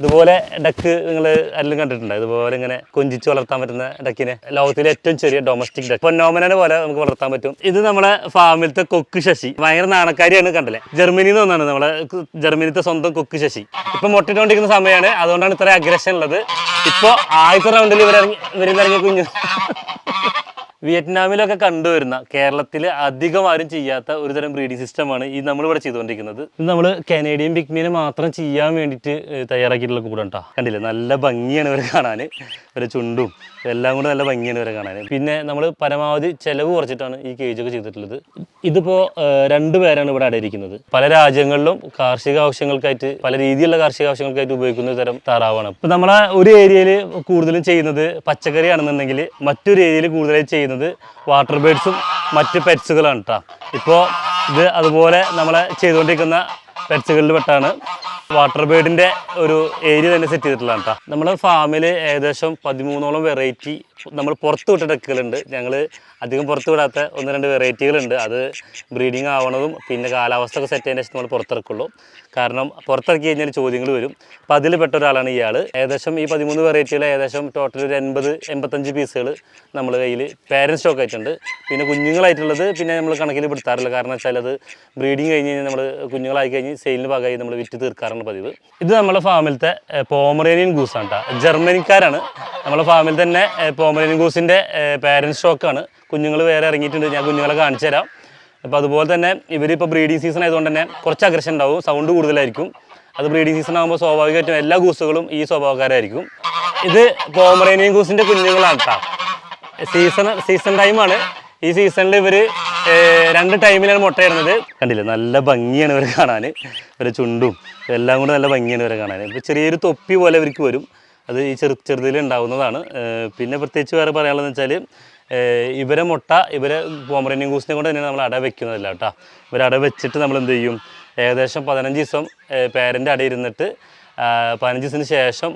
ഇതുപോലെ ഡക്ക് നിങ്ങൾ എല്ലാം കണ്ടിട്ടുണ്ട്? ഇതുപോലെ ഇങ്ങനെ കൊഞ്ചിച്ച് വളർത്താൻ പറ്റുന്ന ഡക്കിനെ. ലോകത്തിലെ ഏറ്റവും ചെറിയ ഡൊമസ്റ്റിക് ഡക്ക് പൊന്നോമനെ പോലെ നമുക്ക് വളർത്താൻ പറ്റും. ഇത് നമ്മളെ ഫാമിലത്തെ കൊക്ക് ശശി. ഭയങ്കര നാണക്കാരിയാണ് കണ്ടല്ലേ ജർമ്മനിയിൽ നിന്ന് ഒന്നാണ് നമ്മളെ ജർമ്മനിത്തെ സ്വന്തം കൊക്ക് ശശി. ഇപ്പൊ മുട്ടിട്ടുകൊണ്ടിരിക്കുന്ന സമയമാണ് അതുകൊണ്ടാണ് ഇത്ര അഗ്രഷൻ ഉള്ളത്. ഇപ്പൊ ആദ്യത്തെ റൗണ്ടിൽ ഇവരിറങ്ങി ഇവരിന്നിറങ്ങിയ കുഞ്ഞു. വിയറ്റ്നാമിലൊക്കെ കണ്ടുവരുന്ന കേരളത്തിൽ അധികം ആരും ചെയ്യാത്ത ഒരു തരം ബ്രീഡിംഗ് സിസ്റ്റമാണ് ഈ നമ്മളിവിടെ ചെയ്തുകൊണ്ടിരിക്കുന്നത്. ഇത് നമ്മൾ കനേഡിയൻ പിക്മീനെ മാത്രം ചെയ്യാൻ വേണ്ടിയിട്ട് തയ്യാറാക്കിയിട്ടുള്ള കൂടെ കേട്ടോ കണ്ടില്ലേ? നല്ല ഭംഗിയാണ് ഇവരെ കാണാൻ ഇവരെ ചുണ്ടും എല്ലാം കൂടെ നല്ല ഭംഗിയാണ് ഇവരെ കാണാൻ പിന്നെ നമ്മൾ പരമാവധി ചിലവ് കുറച്ചിട്ടാണ് ഈ കേജൊക്കെ ചെയ്തിട്ടുള്ളത്. ഇതിപ്പോൾ രണ്ട് പേരാണ് ഇവിടെ അടയിരിക്കുന്നത്. പല രാജ്യങ്ങളിലും കാർഷിക ആവശ്യങ്ങൾക്കായിട്ട് പല രീതിയിലുള്ള കാർഷിക ആവശ്യങ്ങൾക്കായിട്ട് ഉപയോഗിക്കുന്ന ഒരു തരം താറാവാണ്. ഇപ്പം നമ്മളെ ഒരു ഏരിയയിൽ കൂടുതലും ചെയ്യുന്നത് പച്ചക്കറി ആണെന്നുണ്ടെങ്കിൽ മറ്റൊരു ഏരിയയിൽ കൂടുതലായി ചെയ്യുന്നത് വാട്ടർ ബേഡ്സും മറ്റ് പെറ്റ്സുകളാണ് കേട്ടോ ഇപ്പോൾ ഇത് അതുപോലെ നമ്മൾ ചെയ്തുകൊണ്ടിരിക്കുന്ന പെറ്റ്സുകളിൽ പെട്ടാണ് വാട്ടർ ബേഡിന്റെ ഒരു ഏരിയ തന്നെ സെറ്റ് ചെയ്തിട്ടുള്ളതാണ് കേട്ടോ നമ്മുടെ ഫാമിൽ ഏകദേശം പതിമൂന്നോളം വെറൈറ്റി നമ്മൾ പുറത്ത് വിട്ട ഡക്കുകളുണ്ട് ഞങ്ങൾ അധികം പുറത്ത് വിടാത്ത ഒന്ന് രണ്ട് വെറൈറ്റികളുണ്ട്. അത് ബ്രീഡിങ് ആവണതും പിന്നെ കാലാവസ്ഥ ഒക്കെ സെറ്റ് ചെയ്യുന്ന ശേഷം നമ്മൾ പുറത്തിറക്കുള്ളൂ. കാരണം പുറത്തിറക്കി കഴിഞ്ഞാൽ ചോദ്യങ്ങൾ വരും. അപ്പോൾ അതിൽ പെട്ട ഒരാളാണ് ഇയാൾ ഏകദേശം ഈ പതിമൂന്ന് വെറൈറ്റികൾ ഏകദേശം ടോട്ടൽ ഒരു എൺപത് എൺപത്തഞ്ച് പീസുകൾ നമ്മൾ കയ്യിൽ പാരന്റ് സ്റ്റോക്ക് ആയിട്ടുണ്ട്. പിന്നെ കുഞ്ഞുങ്ങളായിട്ടുള്ളത് പിന്നെ നമ്മൾ കണക്കിൽ പെടുത്താറില്ല. കാരണം വെച്ചാൽ അത് ബ്രീഡിങ് കഴിഞ്ഞ് കഴിഞ്ഞാൽ നമ്മൾ കുഞ്ഞുങ്ങളായി കഴിഞ്ഞ് സെയിലിന് ഭാഗമായി നമ്മൾ വിറ്റ് തീർക്കാറാണ് പതിവ്. ഇത് നമ്മുടെ ഫാമിലത്തെ പോമറേനിയൻ ഗൂസാണ് കേട്ടോ ജർമ്മനിക്കാരാണ്. നമ്മുടെ ഫാമിൽ തന്നെ പോമറേനിയൻ ഗൂസിന്റെ പാരന്റ് സ്റ്റോക്കാണ് കുഞ്ഞുങ്ങൾ വേറെ ഇറങ്ങിയിട്ടുണ്ട് ഞാൻ കുഞ്ഞുങ്ങളെ കാണിച്ചു തരാം. അപ്പോൾ അതുപോലെ തന്നെ ഇവരിപ്പോൾ ബ്രീഡിംഗ് സീസൺ ആയതുകൊണ്ട് തന്നെ കുറച്ച് അഗ്രഷൻ ഉണ്ടാവും സൗണ്ട് കൂടുതലായിരിക്കും. അത് ബ്രീഡിംഗ് സീസൺ ആകുമ്പോൾ സ്വാഭാവികമായിട്ടും എല്ലാ ഗൂസുകളും ഈ സ്വഭാവക്കാരായിരിക്കും. ഇത് പോമറേനിയൻ ഗൂസിന്റെ കുഞ്ഞുങ്ങളാണ് കേട്ടോ സീസൺ സീസൺ ടൈമാണ് ഈ സീസണിൽ ഇവർ രണ്ട് ടൈമിലാണ് മുട്ടയിടുന്നത് കണ്ടില്ലേ? നല്ല ഭംഗിയാണ് ഇവർ കാണാൻ ഇവരെ ചുണ്ടും എല്ലാം കൂടെ നല്ല ഭംഗിയാണ് ഇവരെ കാണാൻ ഇപ്പോൾ ചെറിയൊരു തൊപ്പി പോലെ ഇവർക്ക് വരും. അത് ഈ ചെറു ചെറുതിൽ ഉണ്ടാകുന്നതാണ് പിന്നെ പ്രത്യേകിച്ച് വേറെ പറയാനുള്ളതെന്ന് വെച്ചാൽ ഇവരെ മുട്ട ഇവരെ പോമറേനിയൻ ഗൂസിനെ കൊണ്ട് തന്നെയാണ് നമ്മൾ അട വെക്കുന്നതല്ല കേട്ടോ. ഇവർ അട വെച്ചിട്ട് നമ്മൾ എന്ത് ചെയ്യും? ഏകദേശം പതിനഞ്ച് ദിവസം പേരന്റെ അട ഇരുന്നിട്ട് പതിനഞ്ച് ദിവസത്തിന് ശേഷം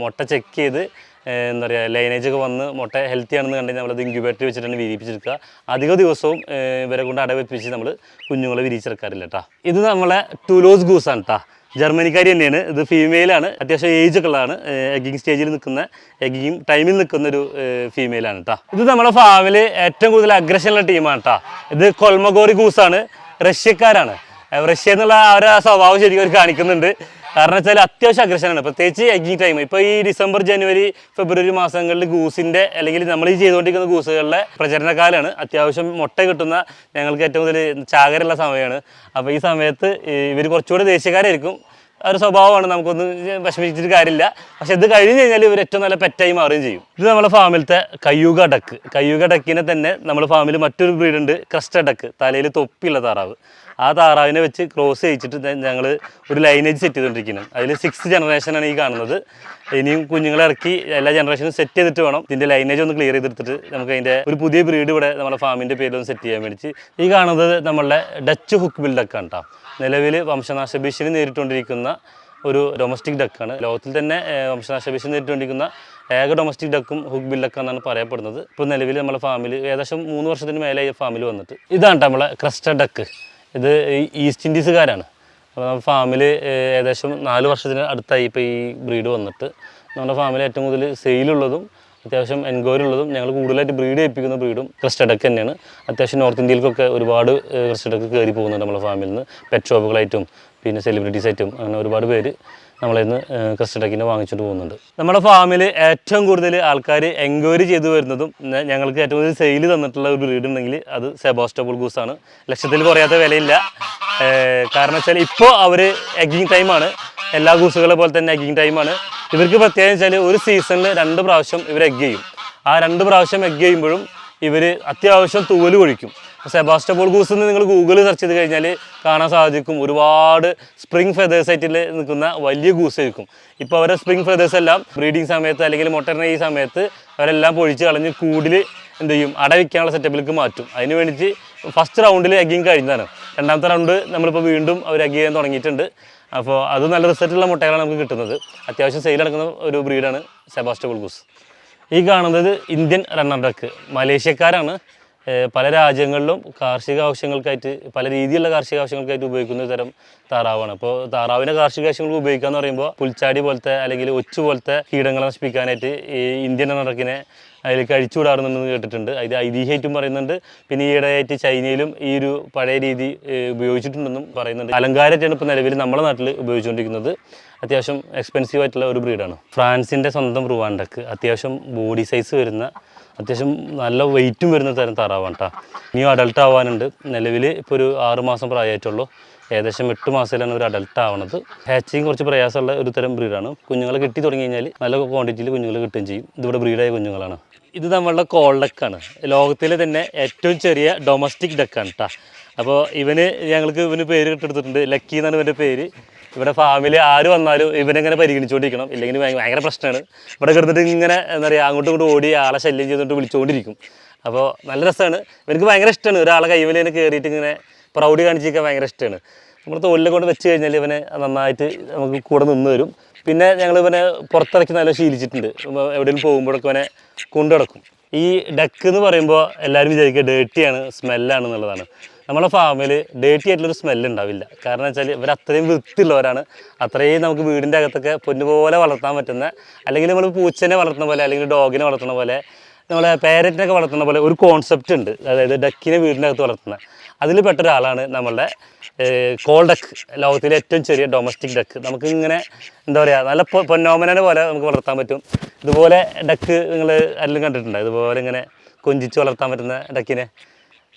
മുട്ട ചെക്ക് ചെയ്ത് എന്താ പറയുക ലൈനേജ് ഒക്കെ വന്ന് മുട്ട ഹെൽത്തി ആണെന്ന് കണ്ടെങ്കിൽ നമ്മളത് ഇൻക്യുബേറ്റർ വെച്ചിട്ടാണ് വിരിയിപ്പിച്ചെടുക്കുക അധിക ദിവസവും ഇവരെ കൊണ്ട് അടവെപ്പിച്ച് നമ്മൾ കുഞ്ഞുങ്ങളെ വിരിയിച്ചെടുക്കാറില്ല കേട്ടോ. ഇത് നമ്മളെ ടുലോസ് ഗൂസാണ് കേട്ടോ. ജർമ്മനിക്കാരി തന്നെയാണ്. ഇത് ഫീമെയിലാണ് അത്യാവശ്യം ഏജ് ഒക്കെ ഉള്ളതാണ്. എഗിങ് സ്റ്റേജിൽ നിൽക്കുന്ന എഗിങ് ടൈമിൽ നിൽക്കുന്ന ഒരു ഫീമെയിലാണ് കേട്ടോ ഇത് നമ്മുടെ ഫാമിൽ ഏറ്റവും കൂടുതൽ അഗ്രഷനുള്ള ടീമാണ് കേട്ടോ ഇത് കൊൽമഗോറി ഗൂസാണ് റഷ്യക്കാരാണ്. റഷ്യ എന്നുള്ള ആ ഒരു സ്വഭാവം ശരിക്കും അവർ കാണിക്കുന്നുണ്ട്. കാരണം വെച്ചാൽ അത്യാവശ്യം അഗ്രഷനാണ് പ്രത്യേകിച്ച് എഗ്ഗിങ് ടൈം ഇപ്പോൾ ഈ ഡിസംബർ ജനുവരി ഫെബ്രുവരി മാസങ്ങളിൽ ഗൂസിന്റെ അല്ലെങ്കിൽ നമ്മൾ ഈ ചെയ്തുകൊണ്ടിരിക്കുന്ന ഗൂസുകളുടെ പ്രചരണകാലമാണ് അത്യാവശ്യം മുട്ട കിട്ടുന്ന ഞങ്ങൾക്ക് ഏറ്റവും കൂടുതൽ ചാകരയുള്ള സമയമാണ് അപ്പോൾ ഈ സമയത്ത് ഇവർ കുറച്ചുകൂടി ദേശീയക്കാരായിരിക്കും ഒരു സ്വഭാവമാണ്. നമുക്കൊന്നും വിഷമിച്ചിട്ട് കാര്യമില്ല. പക്ഷെ ഇത് കഴിഞ്ഞ് കഴിഞ്ഞാൽ ഇവർ ഏറ്റവും നല്ല പെറ്റായി മാറുകയും ചെയ്യും. ഇത് നമ്മുടെ ഫാമിലത്തെ കയ്യൂക ഡക്ക് കയ്യൂക ഡക്കിനെ തന്നെ നമ്മുടെ ഫാമിൽ മറ്റൊരു ബ്രീഡുണ്ട് ക്രസ്റ്റ ഡക്ക് തലയിൽ തൊപ്പിയുള്ള താറാവ്. ആ താറാവിനെ വെച്ച് ക്രോസ് ചെയ്യിച്ചിട്ട് ഞങ്ങൾ ഒരു ലൈനേജ് സെറ്റ് ചെയ്തുകൊണ്ടിരിക്കുന്നത് അതിൽ സിക്സ് ജനറേഷനാണ് ഈ കാണുന്നത്. ഇനിയും കുഞ്ഞുങ്ങളെ ഇറക്കി എല്ലാ ജനറേഷനും സെറ്റ് ചെയ്തിട്ട് വേണം. ഇതിന്റെ ലൈനേജ് ഒന്ന് ക്ലിയർ ചെയ്തെടുത്തിട്ട് നമുക്ക് അതിന്റെ ഒരു പുതിയ ബ്രീഡ് ഇവിടെ നമ്മുടെ ഫാമിന്റെ പേരിലൊന്ന് സെറ്റ് ചെയ്യാൻ വേണ്ടി ഈ കാണുന്നത് നമ്മളുടെ ഡച്ച് ഹുക്ക് ബിൽഡക്കാണ് കേട്ടോ നിലവിൽ വംശനാശ ഭീഷണി നേരിട്ടുകൊണ്ടിരിക്കുന്ന ഒരു ഡൊമസ്റ്റിക് ഡക്കാണ് ലോകത്തിൽ തന്നെ വംശനാശ ഭീഷണി നേരിട്ടുകൊണ്ടിരിക്കുന്ന ഏക ഡൊമസ്റ്റിക് ഡക്കും ഹുക്ക് ബിൽഡക്ക എന്നാണ് പറയപ്പെടുന്നത്. ഇപ്പോൾ നിലവിൽ നമ്മളെ ഫാമിൽ ഏകദേശം മൂന്ന് വർഷത്തിന് മേലെ ഫാമിൽ വന്നിട്ട്. ഇതാണ് നമ്മളെ ക്രസ്റ്റ ഡക്ക് ഇത് ഈസ്റ്റ് ഇൻഡീസുകാരാണ് അപ്പോൾ നമ്മുടെ ഫാമിൽ ഏകദേശം നാല് വർഷത്തിന് അടുത്തായി ഇപ്പോൾ ഈ ബ്രീഡ് വന്നിട്ട്. നമ്മുടെ ഫാമിൽ ഏറ്റവും കൂടുതൽ സെയിലുള്ളതും അത്യാവശ്യം എൻക്വയറി ഉള്ളതും ഞങ്ങൾ കൂടുതലായിട്ട് ബ്രീഡ് ചെയ്യിപ്പിക്കുന്ന ബ്രീഡും ക്രിസ്റ്റഡക്ക് തന്നെയാണ്. അത്യാവശ്യം നോർത്ത് ഇന്ത്യയിലേക്കൊക്കെ ഒരുപാട് ക്രിസ്റ്റഡക്ക് കയറി പോകുന്നുണ്ട് നമ്മുടെ ഫാമിൽ നിന്ന്. പെറ്റ് ഷോപ്പുകളായിട്ടും പിന്നെ സെലിബ്രിറ്റി സെറ്റും അങ്ങനെ ഒരുപാട് പേര് നമ്മളിന്ന് ക്രിസ്റ്റഡക്കിനെ വാങ്ങിച്ചിട്ട് പോകുന്നുണ്ട്. നമ്മുടെ ഫാമിൽ ഏറ്റവും കൂടുതൽ ആൾക്കാർ എൻക്വയറി ചെയ്തു വരുന്നതും ഞങ്ങൾക്ക് ഏറ്റവും കൂടുതൽ സെയിൽ തന്നിട്ടുള്ള ഒരു ബ്രീഡ് ഉണ്ടെങ്കിൽ അത് സെബോസ്റ്റബിൾ ഗൂസാണ് ലക്ഷത്തിൽ കുറയാത്ത വിലയില്ല. കാരണം വെച്ചാൽ ഇപ്പോൾ അവർ എഗ്ഗിങ് ടൈമാണ് എല്ലാ ഗൂസുകളെ പോലെ തന്നെ എഗ്ഗിങ് ടൈമാണ് ഇവർക്ക് പ്രത്യേകം വെച്ചാൽ ഒരു സീസണിൽ രണ്ട് പ്രാവശ്യം ഇവർ എഗ് ചെയ്യും. ആ രണ്ട് പ്രാവശ്യം എഗ് ചെയ്യുമ്പോഴും ഇവർ അത്യാവശ്യം തൂവൽ കൊഴിക്കും. സെബാസ്റ്റബോൾ ഗൂസ് എന്ന് നിങ്ങൾ ഗൂഗിളിൽ സെർച്ച് ചെയ്ത് കഴിഞ്ഞാൽ കാണാൻ സാധിക്കും. ഒരുപാട് സ്പ്രിംഗ് ഫെതേഴ്സ് ആയിട്ടിൽ നിൽക്കുന്ന വലിയ ഗൂസ് ആയിരിക്കും ഇപ്പോൾ അവരെ സ്പ്രിംഗ് ഫെതേഴ്സ് എല്ലാം ബ്രീഡിങ് സമയത്ത് അല്ലെങ്കിൽ മൊട്ടറിനെ ഈ സമയത്ത് അവരെല്ലാം പൊഴിച്ച് കളഞ്ഞ് കൂടിൽ എന്ത് ചെയ്യും? അട വയ്ക്കാനുള്ള സെറ്റപ്പിലേക്ക് മാറ്റും. അതിന് വേണ്ടിയിട്ട് ഫസ്റ്റ് റൗണ്ടിൽ എഗ്ഗിങ് കഴിഞ്ഞതാണ്. രണ്ടാമത്തെ റൗണ്ട് നമ്മളിപ്പോൾ വീണ്ടും അവർ എഗ് ചെയ്യാൻ തുടങ്ങിയിട്ടുണ്ട്. അപ്പോൾ അത് നല്ല റിസൾട്ടുള്ള മുട്ടകളാണ് നമുക്ക് കിട്ടുന്നത്. അത്യാവശ്യം സെയിൽ നടക്കുന്ന ഒരു ബ്രീഡാണ് സെബാസ്റ്റോൾ ഗൂസ് ഈ കാണുന്നത് ഇന്ത്യൻ റണ്ണർ ഡക്ക് മലേഷ്യക്കാരാണ്. പല രാജ്യങ്ങളിലും കാർഷിക ആവശ്യങ്ങൾക്കായിട്ട് പല രീതിയിലുള്ള കാർഷിക ആവശ്യങ്ങൾക്കായിട്ട് ഉപയോഗിക്കുന്ന തരം താറാവാണ്. അപ്പോൾ താറാവിനെ കാർഷിക ആവശ്യങ്ങൾക്ക് ഉപയോഗിക്കുക എന്ന് പറയുമ്പോൾ പുൽച്ചാടി പോലത്തെ അല്ലെങ്കിൽ ഒച്ചു പോലത്തെ കീടങ്ങളെ നശിപ്പിക്കാനായിട്ട് ഈ ഇന്ത്യൻ നടക്കിനെ അതിൽ അഴിച്ചുവിടാറുണ്ടെന്ന് കേട്ടിട്ടുണ്ട്. അതിൽ ഐതിഹ്യമായിട്ടും പറയുന്നുണ്ട്. പിന്നെ ഈയിടെയായിട്ട് ചൈനയിലും ഈ ഒരു പഴയ രീതി ഉപയോഗിച്ചിട്ടുണ്ടെന്നും പറയുന്നുണ്ട്. അലങ്കാരമായിട്ടാണ് ഇപ്പോൾ നിലവിൽ നമ്മുടെ നാട്ടിൽ ഉപയോഗിച്ചുകൊണ്ടിരിക്കുന്നത്. അത്യാവശ്യം എക്സ്പെൻസീവ് ആയിട്ടുള്ള ഒരു ബ്രീഡാണ് ഫ്രാൻസിന്റെ സ്വന്തം റുവാണ്ടക്ക് അത്യാവശ്യം ബോഡി സൈസ് വരുന്ന അത്യാവശ്യം നല്ല വെയിറ്റും വരുന്ന തരം താറാവാണ് കേട്ടോ ഇനിയും അഡൾട്ട് ആവാനുണ്ട്. നിലവിൽ ഇപ്പോൾ ഒരു ആറ് മാസം പ്രായമായിട്ടുള്ളൂ ഏകദേശം എട്ട് മാസത്തിലാണ് ഒരു അഡൾട്ട് ആവണത്. ഹാച്ചിങ് കുറച്ച് പ്രയാസമുള്ള ഒരു തരം ബ്രീഡാണ്. കുഞ്ഞുങ്ങളെ കിട്ടി തുടങ്ങി കഴിഞ്ഞാൽ നല്ല ക്വാണ്ടിറ്റിയിൽ കുഞ്ഞുങ്ങൾ കിട്ടുകയും ചെയ്യും. ഇതിവിടെ ബ്രീഡായ കുഞ്ഞുങ്ങളാണ്. ഇത് നമ്മളുടെ കോൾ ഡക്കാണ് ലോകത്തിലെ തന്നെ ഏറ്റവും ചെറിയ ഡൊമസ്റ്റിക് ഡക്കാണ് കേട്ടോ അപ്പോൾ ഇവന് ഞങ്ങൾക്ക് ഇവന് പേര് കിട്ടെടുത്തിട്ടുണ്ട് ലക്കി എന്നാണ് ഇവന്റെ പേര്. ഇവിടെ ഫാമിലി ആര് വന്നാലും ഇവനെങ്ങനെ പരിഗണിച്ചുകൊണ്ടിരിക്കണം ഇല്ലെങ്കിൽ ഭയ- ഭയങ്കര പ്രശ്നമാണ്. ഇവിടെ കിടന്നിട്ട് ഇങ്ങനെ എന്താ പറയുക അങ്ങോട്ടും ഇങ്ങോട്ടും ഓടി ആളെ ശല്യം ചെയ്തുകൊണ്ട് വിളിച്ചുകൊണ്ടിരിക്കും അപ്പോൾ നല്ല രസമാണ്. ഇവർക്ക് ഭയങ്കര ഇഷ്ടമാണ്. ഒരാളെ കൈവിൽ ഇങ്ങനെ കയറിയിട്ട് ഇങ്ങനെ പ്രൗഡി കാണിച്ചിരിക്കാൻ ഭയങ്കര ഇഷ്ടമാണ്. നമ്മൾ തോലിനെ കൊണ്ട് വെച്ച് കഴിഞ്ഞാൽ ഇവനെ നന്നായിട്ട് നമുക്ക് കൂടെ നിന്ന് വരും പിന്നെ ഞങ്ങൾ ഇവനെ പുറത്തിറക്കി നല്ല ശീലിച്ചിട്ടുണ്ട്. എവിടെയെങ്കിലും എവിടെയും പോകുമ്പോഴൊക്കെ ഇവനെ കൊണ്ടു ഈ ഡക്ക് എന്ന് പറയുമ്പോൾ എല്ലാവരും വിചാരിക്കുക ഡേർട്ടിയാണ് സ്മെല്ലാണ് എന്നുള്ളതാണ്. നമ്മളെ ഫാമിൽ ഡേറ്റി ആയിട്ടുള്ളൊരു സ്മെല്ല് ഉണ്ടാവില്ല. കാരണം വെച്ചാൽ ഇവർ അത്രയും വൃത്തിയുള്ളവരാണ്. അത്രയും നമുക്ക് വീടിന്റെ അകത്തൊക്കെ പൊന്നുപോലെ വളർത്താൻ പറ്റുന്ന അല്ലെങ്കിൽ നമ്മൾ പൂച്ചനെ വളർത്തുന്ന പോലെ അല്ലെങ്കിൽ ഡോഗിനെ വളർത്തുന്ന പോലെ നമ്മളെ പാരറ്റിനൊക്കെ വളർത്തുന്ന പോലെ ഒരു കോൺസെപ്റ്റ് ഉണ്ട്. അതായത് ഡക്കിനെ വീടിന്റെ അകത്ത് വളർത്തുന്ന. അതിൽ പെട്ട ഒരാളാണ് നമ്മളുടെ കോൾ ഡക്ക് ലോകത്തിലെ ഏറ്റവും ചെറിയ ഡൊമസ്റ്റിക് ഡക്ക് നമുക്ക് ഇങ്ങനെ എന്താ പറയുക നല്ല പൊന്നോമനെ പോലെ നമുക്ക് വളർത്താൻ പറ്റും. ഇതുപോലെ ഡക്ക് നിങ്ങൾ എല്ലാം കണ്ടിട്ടുണ്ടോ? ഇതുപോലെ ഇങ്ങനെ കൊഞ്ചിച്ച് വളർത്താൻ പറ്റുന്ന ഡക്കിനെ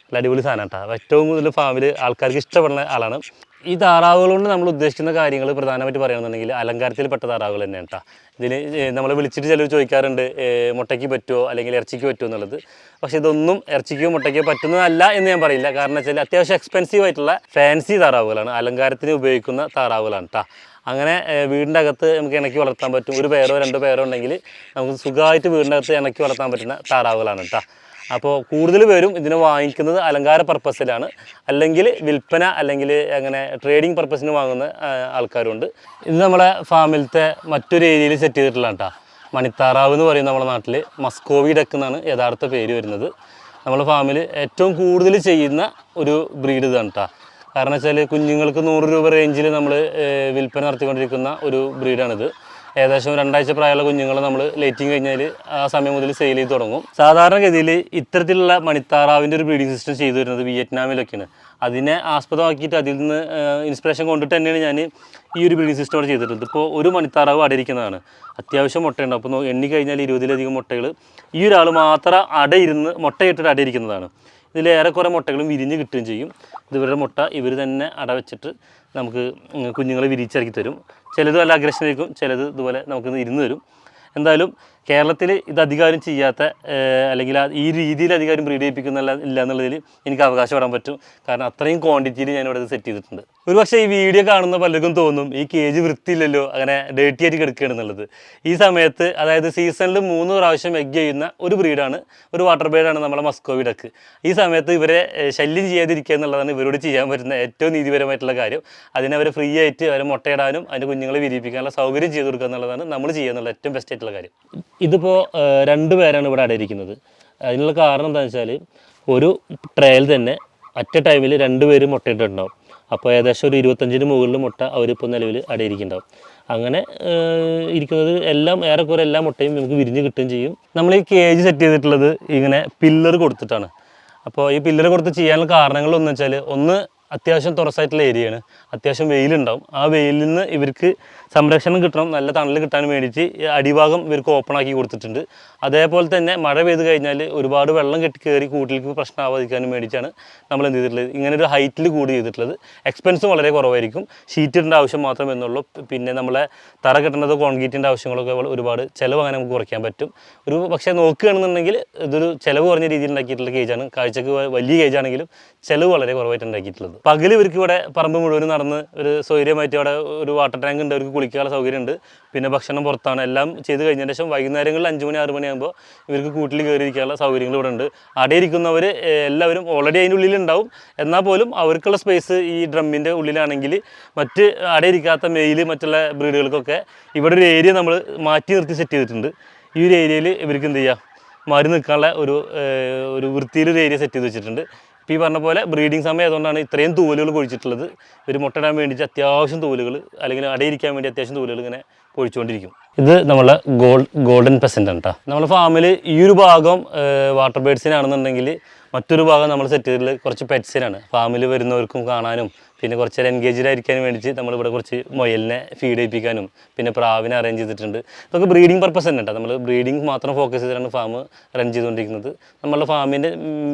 നല്ല അടിപൊളി സാധനം കേട്ടോ. ഏറ്റവും കൂടുതൽ ഫാമിൽ ആൾക്കാർക്ക് ഇഷ്ടപ്പെടുന്ന ആളാണ്. ഈ താറാവുകൾ കൊണ്ട് നമ്മൾ ഉദ്ദേശിക്കുന്ന കാര്യങ്ങൾ പ്രധാനമായിട്ട് പറയുകയാണെന്നുണ്ടെങ്കിൽ അലങ്കാരത്തിൽപ്പെട്ട താറാവുകൾ തന്നെയാണ് കേട്ടോ. ഇതിന് നമ്മൾ വിളിച്ചിട്ട് ചിലർ ചോദിക്കാറുണ്ട് മുട്ടയ്ക്ക് പറ്റുമോ അല്ലെങ്കിൽ ഇറച്ചിക്ക് പറ്റുമോ എന്നുള്ളത്. പക്ഷേ ഇതൊന്നും ഇറച്ചിക്കോ മുട്ടയ്ക്കോ പറ്റുന്നതല്ല എന്ന് ഞാൻ പറയില്ല. കാരണം വെച്ചാൽ അത്യാവശ്യം എക്സ്പെൻസീവ് ആയിട്ടുള്ള ഫാൻസി താറാവുകളാണ്. അലങ്കാരത്തിന് ഉപയോഗിക്കുന്ന താറാവുകളാണ് കേട്ടോ. അങ്ങനെ വീടിന്റെ അകത്ത് നമുക്ക് ഇണക്കി വളർത്താൻ പറ്റും. ഒരു പേരോ രണ്ടോ പേരോ ഉണ്ടെങ്കിൽ നമുക്ക് സുഖമായിട്ട് വീടിന്റെ അകത്ത് ഇണക്കി വളർത്താൻ പറ്റുന്ന താറാവുകളാണ് കേട്ടോ. അപ്പോൾ കൂടുതൽ പേരും ഇതിനെ വാങ്ങിക്കുന്നത് അലങ്കാര പർപ്പസിലാണ് അല്ലെങ്കിൽ വിൽപ്പന അല്ലെങ്കിൽ അങ്ങനെ ട്രേഡിംഗ് പർപ്പസിന് വാങ്ങുന്ന ആൾക്കാരുണ്ട്. ഇത് നമ്മളെ ഫാമിലത്തെ മറ്റൊരു ഏരിയയിൽ സെറ്റ് ചെയ്തിട്ടുള്ള കേട്ടോ മണിത്താറാവ് എന്ന് പറയുന്ന നമ്മുടെ നാട്ടിൽ മസ്കോവി ഡക്ക് എന്നാണ് യഥാർത്ഥ പേര് വരുന്നത്. നമ്മുടെ ഫാമിൽ ഏറ്റവും കൂടുതൽ ചെയ്യുന്ന ഒരു ബ്രീഡ് ഇതാണ് കേട്ടോ കാരണം വെച്ചാൽ കുഞ്ഞുങ്ങൾക്ക് നൂറ് രൂപ റേഞ്ചിൽ നമ്മൾ വിൽപ്പന നടത്തിക്കൊണ്ടിരിക്കുന്ന ഒരു ബ്രീഡാണിത് ഏകദേശം രണ്ടാഴ്ച പ്രായമുള്ള കുഞ്ഞുങ്ങളെ നമ്മൾ ലേറ്റിങ് കഴിഞ്ഞാൽ ആ സമയം മുതൽ സെയിൽ ചെയ്ത് തുടങ്ങും. സാധാരണഗതിയിൽ ഇത്തരത്തിലുള്ള മണിത്താറാവിന്റെ ഒരു ബ്രീഡിംഗ് സിസ്റ്റം ചെയ്തു വരുന്നത് വിയറ്റ്നാമിലൊക്കെയാണ്. അതിനെ ആസ്പദമാക്കിയിട്ട് അതിൽ നിന്ന് ഇൻസ്പിറേഷൻ കൊണ്ടിട്ട് തന്നെയാണ് ഞാൻ ഈ ഒരു ബ്രീഡിംഗ് സിസ്റ്റം ചെയ്തിട്ടുള്ളത്. ഇപ്പോൾ ഒരു മണിത്താറാവ് അടയിരിക്കുന്നതാണ് അത്യാവശ്യം മുട്ടയുണ്ട്. അപ്പോൾ എണ്ണി കഴിഞ്ഞാൽ ഇരുപതിലധികം മുട്ടകൾ ഈ ഒരാൾ മാത്രം അടയിരുന്ന് മുട്ടയിട്ടിട്ട് അടയിരിക്കുന്നതാണ്. ഇതിൽ ഏറെക്കുറെ മുട്ടകളും വിരിഞ്ഞ് കിട്ടുകയും ചെയ്യും. ഇവരുടെ മുട്ട ഇവർ തന്നെ അട വെച്ചിട്ട് നമുക്ക് കുഞ്ഞുങ്ങളെ വിരിച്ചിറക്കി തരും. ചിലത് നല്ല അഗ്രഷനായിരിക്കും ചിലത് ഇതുപോലെ നമുക്ക് ഇരുന്ന് തരും. എന്തായാലും കേരളത്തിൽ ഇത് അധികാരം ചെയ്യാത്ത അല്ലെങ്കിൽ ഈ രീതിയിൽ അധികാരം ബ്രീഡ് ഇല്ല എന്നുള്ളതിൽ എനിക്ക് അവകാശപ്പെടാൻ പറ്റും. കാരണം അത്രയും ക്വാണ്ടിറ്റിയിൽ ഞാൻ ഇവിടെ സെറ്റ് ചെയ്തിട്ടുണ്ട്. ഒരു പക്ഷേ ഈ വീഡിയോ കാണുന്ന പലർക്കും തോന്നും ഈ കേജ് വൃത്തിയില്ലല്ലോ അങ്ങനെ ഡേർട്ടി ആയിട്ട് കിടക്കുകയാണ് എന്നുള്ളത്. ഈ സമയത്ത് അതായത് സീസണിൽ മൂന്ന് പ്രാവശ്യം എഗ് ചെയ്യുന്ന ഒരു ബ്രീഡാണ് ഒരു വാട്ടർ ബേഡാണ് നമ്മളെ മസ്കോവി ഡക്ക് ഈ സമയത്ത് ഇവരെ ശല്യം ചെയ്യാതിരിക്കുക എന്നുള്ളതാണ് ഇവരോട് ചെയ്യാൻ പറ്റുന്ന ഏറ്റവും നീതിപരമായിട്ടുള്ള കാര്യം. അതിനവരെ ഫ്രീ ആയിട്ട് അവരെ മുട്ടയിടാനും അതിന്റെ കുഞ്ഞുങ്ങളെ വിരിയിപ്പിക്കാനുള്ള സൗകര്യം ചെയ്തു കൊടുക്കുക എന്നുള്ളതാണ് നമ്മൾ ചെയ്യുക എന്നുള്ള ഏറ്റവും ബെസ്റ്റ് ആയിട്ടുള്ള കാര്യം. ഇതിപ്പോൾ രണ്ട് പേരാണ് ഇവിടെ അടയിരിക്കുന്നത്. അതിനുള്ള കാരണം എന്താണെന്ന് വെച്ചാൽ ഒരു ട്രയൽ തന്നെ അറ്റ ടൈമിൽ രണ്ട് പേര് മുട്ടയിട്ടിട്ടുണ്ടാവും. അപ്പോൾ ഏകദേശം ഒരു ഇരുപത്തഞ്ചിന് മുകളിൽ മുട്ട അവരിപ്പോൾ നിലവിൽ അടയിരിക്കുന്നുണ്ടാവും. അങ്ങനെ ഇരിക്കുന്നത് എല്ലാം ഏറെക്കുറെ എല്ലാ മുട്ടയും നമുക്ക് വിരിഞ്ഞ് കിട്ടുകയും ചെയ്യും. നമ്മൾ ഈ കേജ് സെറ്റ് ചെയ്തിട്ടുള്ളത് ഇങ്ങനെ പില്ലർ കൊടുത്തിട്ടാണ്. അപ്പോൾ ഈ പില്ലർ കൊടുത്ത് ചെയ്യാനുള്ള കാരണങ്ങളൊന്നു വെച്ചാൽ ഒന്ന് അത്യാവശ്യം തുറസായിട്ടുള്ള ഏരിയയാണ് അത്യാവശ്യം വെയിലുണ്ടാവും. ആ വെയിലിൽ നിന്ന് ഇവർക്ക് സംരക്ഷണം കിട്ടണം. നല്ല തണൽ കിട്ടാൻ വേണ്ടിയിട്ട് അടിഭാഗം ഇവർക്ക് ഓപ്പൺ ആക്കി കൊടുത്തിട്ടുണ്ട്. അതേപോലെ തന്നെ മഴ പെയ്ത് കഴിഞ്ഞാൽ ഒരുപാട് വെള്ളം കെട്ടി കയറി കൂട്ടിലേക്ക് പ്രശ്നമാവാതിരിക്കാനും വേണ്ടിയിട്ടാണ് നമ്മൾ എന്ത് ചെയ്തിട്ടുള്ളത്? ഇങ്ങനെ ഒരു ഹൈറ്റിൽ കൂടി ചെയ്തിട്ടുള്ളത്. എക്സ്പെൻസും വളരെ കുറവായിരിക്കും. ഷീറ്റിന്റെ ആവശ്യം മാത്രമേ എന്നുള്ളൂ പിന്നെ നമ്മളെ തറ കെട്ടുന്നത് കോൺക്രീറ്റിന്റെ ആവശ്യങ്ങളൊക്കെ ഒരുപാട് ചിലവ് അങ്ങനെ നമുക്ക് കുറയ്ക്കാൻ പറ്റും. ഒരു പക്ഷേ നോക്കുകയാണെന്നുണ്ടെങ്കിൽ ഇതൊരു ചിലവ് കുറഞ്ഞ രീതിയിൽ ഉണ്ടാക്കിയിട്ടുള്ള കേജാണ് കാഴ്ചക്ക് വലിയ കേജാണെങ്കിലും ചിലവ് വളരെ കുറവായിട്ട് ഉണ്ടാക്കിയിട്ടുള്ളത്. പകൽ ഇവർക്ക് ഇവിടെ പറമ്പ് മുഴുവൻ നടന്ന് ഒരു സൗകര്യമായിട്ട് അവിടെ ഒരു വാട്ടർ ടാങ്ക് ഉണ്ട് അവർക്ക് കുളിക്കാനുള്ള സൗകര്യമുണ്ട്. പിന്നെ ഭക്ഷണം പുറത്താണ്. എല്ലാം ചെയ്ത് കഴിഞ്ഞതിന് ശേഷം വൈകുന്നേരങ്ങളിൽ അഞ്ച് മണി ആറ് മണിയാകുമ്പോൾ ഇവർക്ക് കൂട്ടിൽ കയറിയിരിക്കാനുള്ള സൗകര്യങ്ങൾ ഇവിടെ ഉണ്ട്. അവിടെ ഇരിക്കുന്നവർ എല്ലാവരും ഓൾറെഡി അതിന്റെ ഉള്ളിലുണ്ടാവും എന്നാൽ പോലും അവർക്കുള്ള സ്പേസ് ഈ ഡ്രമ്മിന്റെ ഉള്ളിലാണെങ്കിൽ മറ്റ് അവിടെ ഇരിക്കാത്ത മെയിൽ മറ്റുള്ള ബ്രീഡുകൾക്കൊക്കെ ഇവിടെ ഒരു ഏരിയ നമ്മൾ മാറ്റി നിർത്തി സെറ്റ് ചെയ്തിട്ടുണ്ട്. ഈ ഒരു ഏരിയയിൽ ഇവർക്ക് എന്ത് ചെയ്യാം? മാറി നിൽക്കാനുള്ള ഒരു ഒരു വൃത്തിയിലൊരു ഏരിയ സെറ്റ് ചെയ്ത് വെച്ചിട്ടുണ്ട്. ഇപ്പോൾ ഈ പറഞ്ഞ പോലെ ബ്രീഡിംഗ് സമയം ആയതുകൊണ്ടാണ് ഇത്രയും തൂവലുകൾ കൊഴിച്ചിട്ടുള്ളത് ഒരു മുട്ടയിടാൻ വേണ്ടിയിട്ട് അത്യാവശ്യം തൂവലുകൾ അല്ലെങ്കിൽ അടയിരിക്കാൻ വേണ്ടി അത്യാവശ്യം തൂവലുകൾ ഇങ്ങനെ പൊഴിച്ചുകൊണ്ടിരിക്കും. ഇത് നമ്മളെ ഗോൾഡ് ഗോൾഡൻ പെസന്റ് കേട്ടോ നമ്മുടെ ഫാമിൽ ഈ ഒരു ഭാഗം വാട്ടർ ബേഡ്സിനാണെന്നുണ്ടെങ്കിൽ മറ്റൊരു ഭാഗം നമ്മൾ സെറ്റ് ചെയ്തിട്ടുള്ള കുറച്ച് പെറ്റ്സിനാണ് ഫാമിൽ വരുന്നവർക്കും കാണാനും പിന്നെ കുറച്ച് നേരം എൻഗേജ്ഡ് ആയിരിക്കാൻ വേണ്ടിയിട്ട് നമ്മളിവിടെ കുറച്ച് മൊയലിനെ ഫീഡ് ചെയ്യിപ്പിക്കാനും പിന്നെ പ്രാവിനെ അറേഞ്ച് ചെയ്തിട്ടുണ്ട്. ഇതൊക്കെ ബ്രീഡിംഗ് പർപ്പസ് തന്നെ കേട്ടോ നമ്മൾ ബ്രീഡിംഗ് മാത്രം ഫോക്കസ് ചെയ്തിട്ടാണ് ഫാം റൺ ചെയ്തുകൊണ്ടിരിക്കുന്നത്. നമ്മളുടെ ഫാമിന്റെ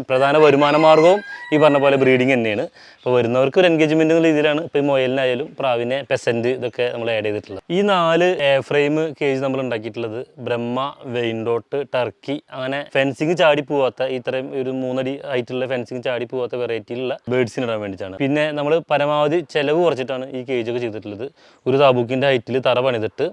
പ്രധാന വരുമാന മാർഗവും ഈ പറഞ്ഞ പോലെ ബ്രീഡിംഗ് തന്നെയാണ്. അപ്പോൾ വരുന്നവർക്ക് ഒരു എൻഗേജ്മെന്റ് എന്ന രീതിയിലാണ് ഇപ്പോൾ ഈ മുയലിനായാലും പ്രാവിനെ പെസന്റ് ഇതൊക്കെ നമ്മൾ ആഡ് ചെയ്തിട്ടുള്ളത്. ഈ നാല് ഫ്രെയിം കേജ് നമ്മൾ ഉണ്ടാക്കിയിട്ടുള്ളത് ബ്രഹ്മ വെയിൻഡോട്ട് ടർക്കി അങ്ങനെ ഫെൻസിങ് ചാടി പോവാത്ത ഇത്രയും ഒരു മൂന്നടി ഹൈറ്റുള്ള ഫെൻസിങ് ചാടി പോവാത്ത വെറൈറ്റിയിലുള്ള ബേഡ്സിന് ഇടാൻ വേണ്ടിയിട്ടാണ്. പിന്നെ നമ്മൾ പരമാവധി ചിലവ് കുറച്ചിട്ടാണ് ഈ കേജ് ഒക്കെ ചെയ്തിട്ടുള്ളത്. ഒരു താബൂക്കിന്റെ ഹൈറ്റിൽ തറ പണിതിട്ട്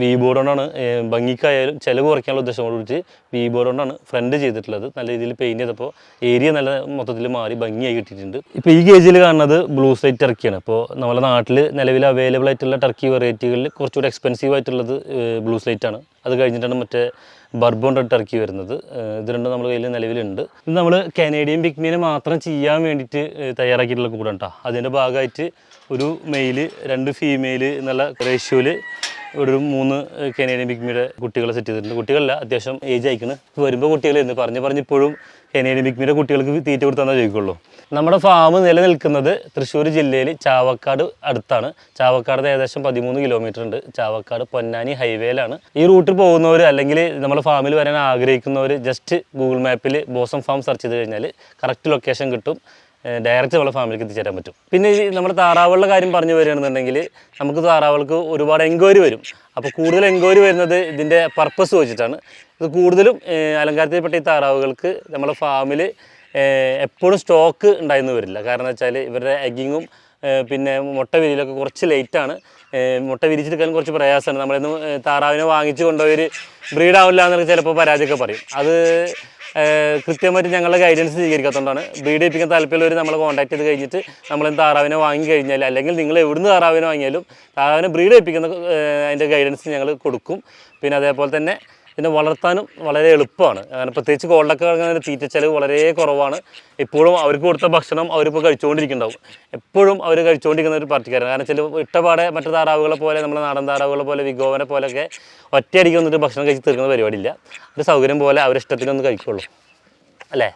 വി ബോർഡ് കൊണ്ടാണ് ഭംഗിക്കായാലും ചിലവ് കുറയ്ക്കാനുള്ള ഉദ്ദേശത്തോട് കൂടി വി ബോർഡ് കൊണ്ടാണ് ഫ്രണ്ട് ചെയ്തിട്ടുള്ളത്. നല്ല രീതിയിൽ പെയിന്റ് ചെയ്തപ്പോൾ ഏരിയ നല്ല മൊത്തത്തിൽ മാറി ഭംഗിയായി കിട്ടിയിട്ടുണ്ട്. ഇപ്പോൾ ഈ കേജിൽ കാണുന്നത് ബ്ലൂ സൈറ്റ് ടർക്കിയാണ് അപ്പോൾ നമ്മുടെ നാട്ടിൽ നിലവിൽ അവൈലബിൾ ആയിട്ടുള്ള ടർക്കി വെറൈറ്റികളിൽ കുറച്ചുകൂടി എക്സ്പെൻസീവ് ആയിട്ടുള്ളത് ബ്ലൂ സൈറ്റാണ് അത് കഴിഞ്ഞിട്ടാണ് മറ്റേ ബർബോൺ റെഡ് ടർക്കി വരുന്നത്. ഇത് രണ്ടും നമ്മുടെ കയ്യിൽ നിലവിലുണ്ട്. ഇത് നമ്മൾ കനേഡിയൻ പിക്മീനെ മാത്രം ചെയ്യാൻ വേണ്ടിയിട്ട് തയ്യാറാക്കിയിട്ടുള്ള കൂടാണ് കേട്ടോ അതിന്റെ ഭാഗമായിട്ട് ഒരു മെയിൽ രണ്ട് ഫീമെയിൽ എന്നുള്ള റേഷ്യോയിൽ ഒരു മൂന്ന് കനേഡിയൻ പിക്മിയുടെ കുട്ടികളെ സെറ്റ് ചെയ്തിട്ടുണ്ട്. കുട്ടികളല്ല അത്യാവശ്യം ഏജ് അയക്കണ് വരുമ്പോൾ കുട്ടികളായിരുന്നു പറഞ്ഞ്? പറഞ്ഞ് മീര കുട്ടികൾക്ക് തീറ്റ കൊടുത്താൽ ചോദിക്കുള്ളൂ. നമ്മുടെ ഫാം നിലനിൽക്കുന്നത് തൃശ്ശൂർ ജില്ലയിൽ ചാവക്കാട് അടുത്താണ്. ചാവക്കാട് ഏകദേശം പതിമൂന്ന് കിലോമീറ്റർ ഉണ്ട്. ചാവക്കാട് പൊന്നാനി ഹൈവേയിലാണ് ഈ റൂട്ടിൽ പോകുന്നവർ അല്ലെങ്കിൽ നമ്മുടെ ഫാമിൽ വരാൻ ആഗ്രഹിക്കുന്നവർ ജസ്റ്റ് ഗൂഗിൾ മാപ്പിൽ ബോസം ഫാം സെർച്ച് ചെയ്ത് കഴിഞ്ഞാൽ കറക്റ്റ് ലൊക്കേഷൻ കിട്ടും. ഡയറക്റ്റ് നമ്മളെ ഫാമിലിക്ക് എത്തിച്ചേരാൻ പറ്റും. പിന്നെ നമ്മുടെ താറാവുകളുടെ കാര്യം പറഞ്ഞു വരികയാണെന്നുണ്ടെങ്കിൽ നമുക്ക് താറാവുകൾക്ക് ഒരുപാട് എൻക്വയറി വരും. അപ്പോൾ കൂടുതൽ എൻക്വയറി വരുന്നത് ഇതിന്റെ പർപ്പസ് വെച്ചിട്ടാണ് ഇത് കൂടുതലും അലങ്കാരത്തിൽപ്പെട്ട ഈ താറാവുകൾക്ക് നമ്മുടെ ഫാമിൽ എപ്പോഴും സ്റ്റോക്ക് ഉണ്ടായിരുന്നു വരില്ല. കാരണം വെച്ചാൽ ഇവരുടെ എഗ്ഗിങ്ങും പിന്നെ മുട്ട വിരിയിലൊക്കെ കുറച്ച് ലേറ്റാണ് മുട്ട വിരിച്ചെടുക്കാൻ കുറച്ച് പ്രയാസമാണ്. നമ്മളിന്ന് താറാവിനെ വാങ്ങിച്ചു കൊണ്ടുപോയി ബ്രീഡ് ആവില്ല എന്നൊക്കെ ചിലപ്പോൾ പരാതിയൊക്കെ പറയും. അത് കൃത്യമായിട്ട് ഞങ്ങളുടെ ഗൈഡൻസ് സ്വീകരിക്കാത്തതുകൊണ്ടാണ്. ബ്രീഡ് ചെയ്യിപ്പിക്കാൻ താല്പര്യമുള്ളവർ നമ്മളെ കോൺടാക്ട് ചെയ്ത് കഴിഞ്ഞിട്ട് നമ്മൾ താറാവിനെ വാങ്ങി കഴിഞ്ഞാൽ അല്ലെങ്കിൽ നിങ്ങൾ എവിടുന്ന് താറാവിനെ വാങ്ങിയാലും താറാവിനെ ബ്രീഡ് ചെയ്യിപ്പിക്കുന്ന ഏഹ് അതിന്റെ ഗൈഡൻസ് ഞങ്ങൾ കൊടുക്കും. പിന്നെ അതേപോലെ തന്നെ ഇതിനെ വളർത്താനും വളരെ എളുപ്പമാണ്. കാരണം പ്രത്യേകിച്ച് കോളിലൊക്കെ അങ്ങനെ തീറ്റ ചെലവ് വളരെ കുറവാണ്. ഇപ്പോഴും അവർക്ക് കൊടുത്ത ഭക്ഷണം അവരിപ്പോൾ കഴിച്ചുകൊണ്ടിരിക്കുന്നുണ്ടാവും. എപ്പോഴും അവർ കഴിച്ചുകൊണ്ടിരിക്കുന്ന ഒരു പാർട്ടിക്കാരാണ്. കാരണം ചില ഇട്ടപാടെ മറ്റു താറാവുകളെ പോലെ നമ്മുടെ നാടൻ താറാവുകളെ പോലെ വിഗോവനെ പോലെയൊക്കെ ഒറ്റയടിക്ക് വന്നിട്ട് ഭക്ഷണം കഴിച്ച് തീർക്കുന്ന പരിപാടിയില്ല. ഒരു സൗകര്യം പോലെ അവരിഷ്ടത്തിനൊന്ന് കഴിക്കുള്ളൂ. അല്ലേ?